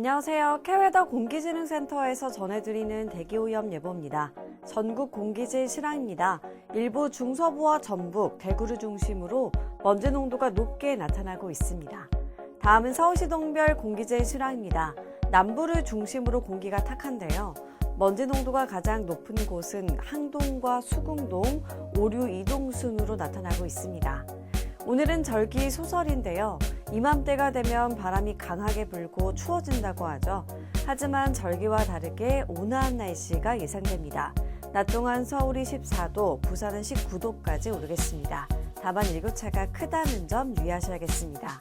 안녕하세요. 캐웨더 공기질흥센터에서 전해드리는 대기오염 예보입니다. 전국 공기질 실황입니다. 일부 중서부와 전북, 대구를 중심으로 먼지 농도가 높게 나타나고 있습니다. 다음은 서울시 동별 공기질 실황입니다. 남부를 중심으로 공기가 탁한데요. 먼지 농도가 가장 높은 곳은 항동과 수궁동, 오류 이동 순으로 나타나고 있습니다. 오늘은 절기 소설인데요. 이맘때가 되면 바람이 강하게 불고 추워진다고 하죠. 하지만 절기와 다르게 온화한 날씨가 예상됩니다. 낮 동안 서울이 14도, 부산은 19도까지 오르겠습니다. 다만 일교차가 크다는 점 유의하셔야겠습니다.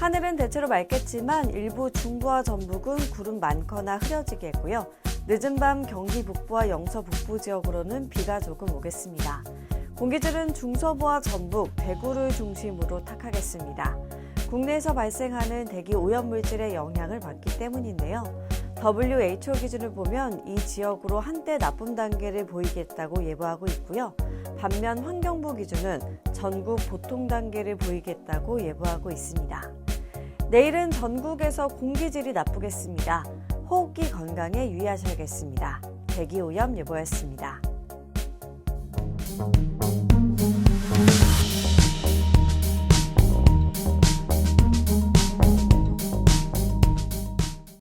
하늘은 대체로 맑겠지만 일부 중부와 전북은 구름 많거나 흐려지겠고요. 늦은 밤 경기 북부와 영서 북부 지역으로는 비가 조금 오겠습니다. 공기질은 중서부와 전북, 대구를 중심으로 탁하겠습니다. 국내에서 발생하는 대기 오염물질의 영향을 받기 때문인데요. WHO 기준을 보면 이 지역으로 한때 나쁨 단계를 보이겠다고 예보하고 있고요. 반면 환경부 기준은 전국 보통 단계를 보이겠다고 예보하고 있습니다. 내일은 전국에서 공기질이 나쁘겠습니다. 호흡기 건강에 유의하셔야겠습니다. 대기 오염 예보였습니다.